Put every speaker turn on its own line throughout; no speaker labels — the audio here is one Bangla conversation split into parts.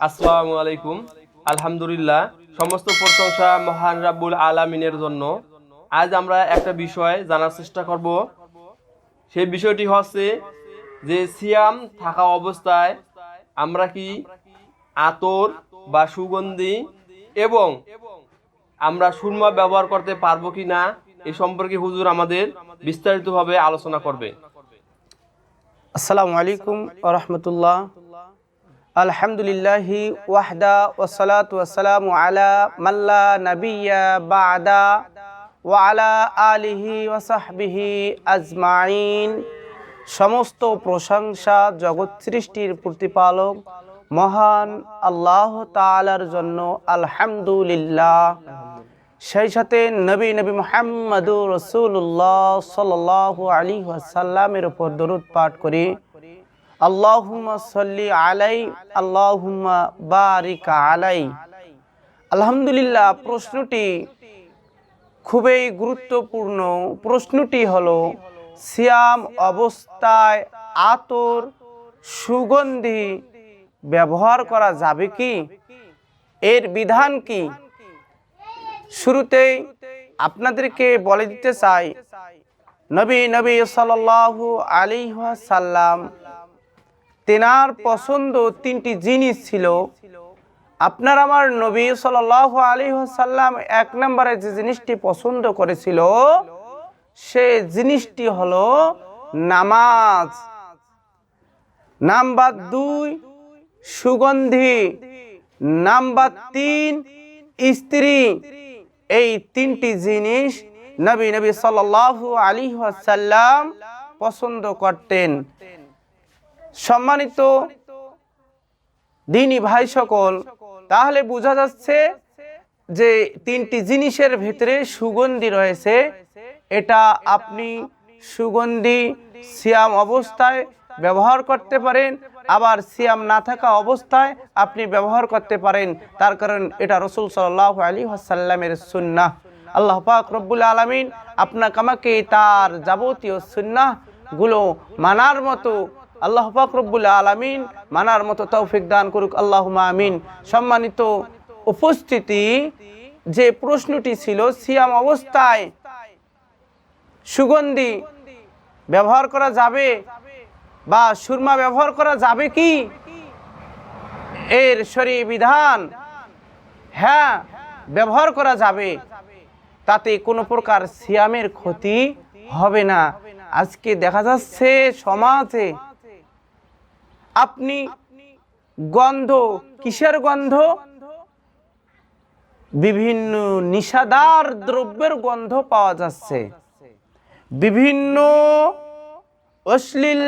আসসালামু আলাইকুম। আলহামদুলিল্লাহ, সমস্ত প্রশংসা মহান রাব্বুল আলামিনের জন্য। আজ আমরা একটা বিষয় জানার চেষ্টা করব। সেই বিষয়টি হচ্ছে যে সিয়াম থাকা অবস্থায় আমরা কি আতর বা সুগন্ধি এবং আমরা সুরমা ব্যবহার করতে পারব কি না এ সম্পর্কে হুজুর আমাদের বিস্তারিতভাবে আলোচনা করবে।
আসসালামু আলাইকুম রহমতুল্লাহ। আলহামদুলিল্লাহি ওয়াহদা ওসালাত ওয়াসালাম আলা মাল্লা নবিয়া বাদা ওয়ালা আলিহি ওয়াসাহবিহি আজমাইন। সমস্ত প্রশংসা জগৎ সৃষ্টির প্রতিপালক মহান আল্লাহ তালার জন্য আলহামদুলিল্লাহ। সেই সাথে নবী নবী মোহাম্মদুর রসুল্লাহ সাল আলী সাল্লামের উপর দরুদ পাঠ করি। আল্লাহুম্মা সাল্লি আলাই, আল্লাহুম্মা বারিক আলাই। আলহামদুলিল্লাহ, প্রশ্নটি খুবই গুরুত্বপূর্ণ। প্রশ্নটি হলো, সিয়াম অবস্থায় আতর সুগন্ধি ব্যবহার করা যাবে কি? এর বিধান কি? শুরুতেই আপনাদেরকে বলে দিতে চাই, নবী নবী সাল্লাল্লাহু আলাইহি সাল্লাম তেনার পছন্দ তিনটি জিনিস ছিল। আপনার আমার নবী সাল্লাল্লাহু আলাইহি সাল্লাম এক নম্বরে যে জিনিসটি পছন্দ করেছিল, সে জিনিসটি হলো নামাজ। নাম্বার দুই, সুগন্ধি। নাম্বার তিন, স্ত্রী। এই তিনটি জিনিস নবী নবী সাল্লাল্লাহু আলী সাল্লাম পছন্দ করতেন। সম্মানিত দিনী ভাই সকল, তাহলে বোঝা যাচ্ছে যে তিনটি জিনিসের ভেতরে সুগন্ধি রয়েছে। এটা আপনি সুগন্ধি সিয়াম অবস্থায় ব্যবহার করতে পারেন, আবার সিয়াম না থাকা অবস্থায় আপনি ব্যবহার করতে পারেন। তার কারণ এটা রসুল সাল্লাহ আলী আসাল্লামের সুন্নাহ। আল্লাহ পাক রব্বুল আলমিন আপনাকে আমাকে তার যাবতীয় সুন্নাহগুলো মানার মতো আল্লাহ পাক রব্বুল আলমিন মানার মতো তৌফিক দান করুক আল্লাহ আমিন। সম্মানিত উপস্থিতি, যে প্রশ্নটি ছিল, সিয়াম অবস্থায় সুগন্ধি ব্যবহার করা যাবে বা সুরমা ব্যবহার করা যাবে কি? এর শরী বিধান হ্যাঁ ব্যবহার করা যাবে। তাতে কোনো প্রকার সিয়ামের ক্ষতি হবে না। আজকে দেখা যাচ্ছে সমাজে আপনি গন্ধ, কিসের গন্ধ? বিভিন্ন নিশাদার দ্রব্যের গন্ধ পাওয়া যাচ্ছে। বিভিন্ন অশ্লীল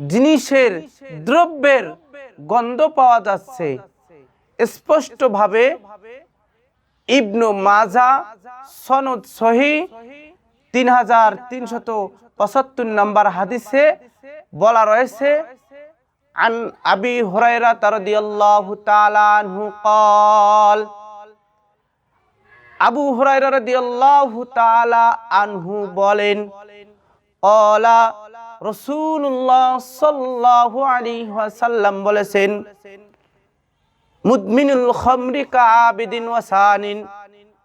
জিনিসের দ্রব্যের গন্ধ পাওয়া যাচ্ছে। স্পষ্টভাবে ইবনু মাজা, সনদ সহি, তিন হাজার তিনশত পঁচাত্তর নম্বর হাদিসে বলা রয়েছে আন আবি হুরায়রা রাদিয়াল্লাহু তাআলা আনহু قال আবু হুরায়রা রাদিয়াল্লাহু তাআলা আনহু বলেন অলা রসুল্লাহ সাল্লাল্লাহু আলাইহি ওয়াসাল্লাম বলেছেন মুদমিনুল খমরি কাবিদিন ওয়াসানিন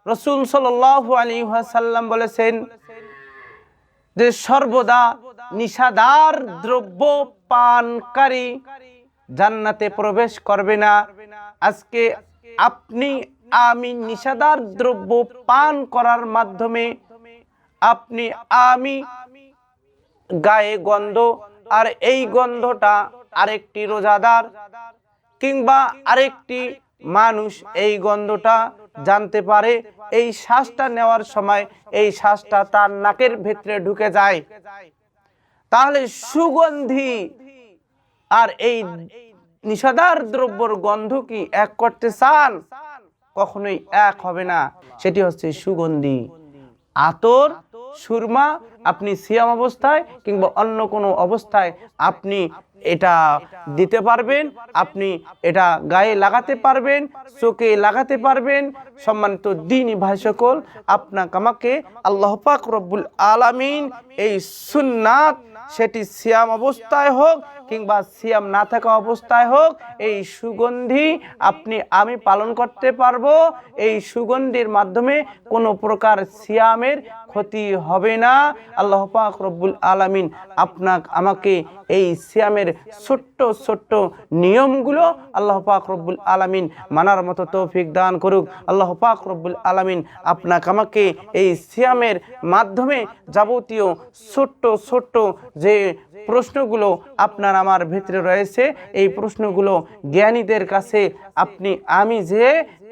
রসুল সাল্লাল্লাহু আলাইহি ওয়াসাল্লাম বলেছেন যে সর্বদা নিশাদার দ্রব্য পানকারী জান্নাতে প্রবেশ করবে না। আজকে আপনি আমি নিশাদার দ্রব্য পান করার মাধ্যমে আপনি আমি গায়ে গন্ধ আর এই গন্ধটা আরেকটি রোজাদার কিংবা আরেকটি মানুষ এই গন্ধটা জানতে পারে, এই শ্বাসটা নেওয়ার সময় এই শ্বাসটা তার নাকের ভেতরে ঢুকে যায়। তাহলে সুগন্ধি আর এই নিষাদার দ্রব্যর গন্ধ কি এক করতে চান? কখনোই এক হবে না। সেটি হচ্ছে সুগন্ধি। আতর, সুরমা আপনি সিয়াম অবস্থায় কিংবা অন্য কোনো অবস্থায় আপনি এটা দিতে পারবেন, আপনি এটা গায়ে লাগাতে পারবেন, চোখে লাগাতে পারবেন। সম্মানিত দিনী ভাই সকল, আপনাকে আমাকে আল্লাহ পাক রব্বুল আলামিন এই সুন্নাত, সেটি সিয়াম অবস্থায় হোক কিংবা সিয়াম না থাকা অবস্থায় হোক, এই সুগন্ধি আপনি, আমি পালন করতে পারব। এই সুগন্ধির মাধ্যমে কোনো প্রকার সিয়ামের ক্ষতি হবে না। আল্লাহ পাক রব্বুল আলামিন আপনাক, আমাকে এই সিয়ামের ছোট্ট ছোট্ট নিয়মগুলো আল্লাহ পাক রব্বুল আলামিন মানার মতো তৌফিক দান করুক। আল্লাহ পাক রব্বুল আলামিন আপনাকে, আমাকে এই সিয়ামের মাধ্যমে যাবতীয় ছোট্ট ছোট্ট যে প্রশ্নগুলো আপনার আমার ভিতরে রয়েছে, এই প্রশ্নগুলো জ্ঞানীদের কাছে আপনি, আমি যে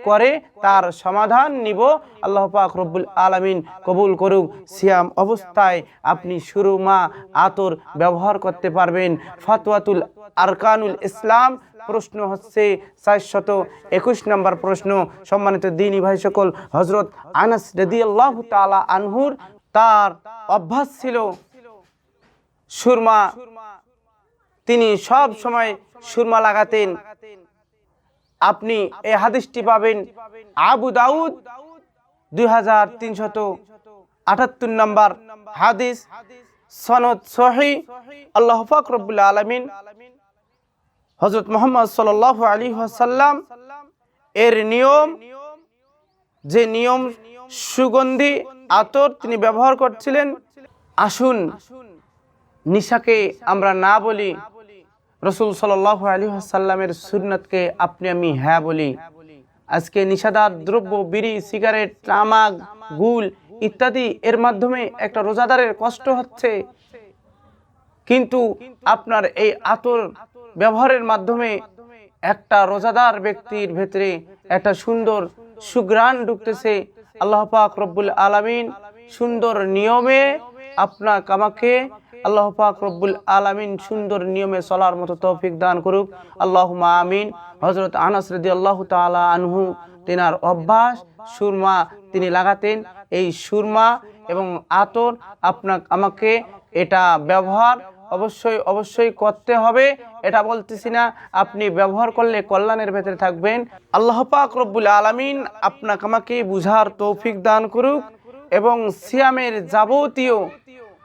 করে তার সমাধান নিব। আল্লাহ পাক রব্বুল আলামিন কবুল করুক। সিয়াম অবস্থায় আপনি সুরমা, আতর ব্যবহার করতে পারবেন। ফাতওয়াতুল আরকানুল ইসলাম প্রশ্ন হচ্ছে চারশত একুশ নম্বর প্রশ্ন। সম্মানিত দিনী ভাই সকল হজরত আনাস রদি আল্লাহ তালা আনহুর তার অভ্যাস ছিল সুরমা। তিনি সব সময় সুরমা লাগাতেন। আপনি এই হাদিসটি পাবেন আবু দাউদ, দুই হাজার তিনশত আটাত্তর নম্বর হাদিস, সনদ সহি, আল্লাহ পাক রব্বুল আলমিন। হজরত মোহাম্মদ সাল আলী সাল্লাম এর নিয়ম, যে নিয়ম সুগন্ধি, আতর তিনি ব্যবহার করছিলেন। আসুন, নিশাকে আমরা না বলি রসুল সাল আলী সাল্লামের সুন্নতকে আপনি আমি হ্যাঁ বলি। আজকে নিষাদার দ্রব্য, বিড়ি, সিগারেট, তামাক, গুল ইত্যাদি এর মাধ্যমে একটা রোজাদারের কষ্ট হচ্ছে। কিন্তু আপনার এই আতর ব্যবহারের মাধ্যমে একটা রোজাদার ব্যক্তির ভেতরে একটা সুন্দর সুগ্রাণ ঢুকতেছে। আল্লাহ পাক রব্বুল আলামিন সুন্দর নিয়মে আপনাকে আমাকে আল্লাহ পাক রব্বুল আলামিন সুন্দর নিয়মে চলার মতো তৌফিক দান করুক। আল্লাহ আমিন। হজরত আনাস রদি আল্লাহ তালা আনহু, তেনার অভ্যাস, সুরমা তিনি লাগাতেন। এই সুরমা এবং আতর আপনার আমাকে এটা ব্যবহার অবশ্যই অবশ্যই করতে হবে। এটা বলতেছি না, আপনি ব্যবহার করলে কল্যাণের ভেতরে থাকবেন। আল্লাহ পাক রব্বুল আলামিন আপনাকে আমাকে বুঝার তৌফিক দান করুক এবং সিয়ামের যাবতীয়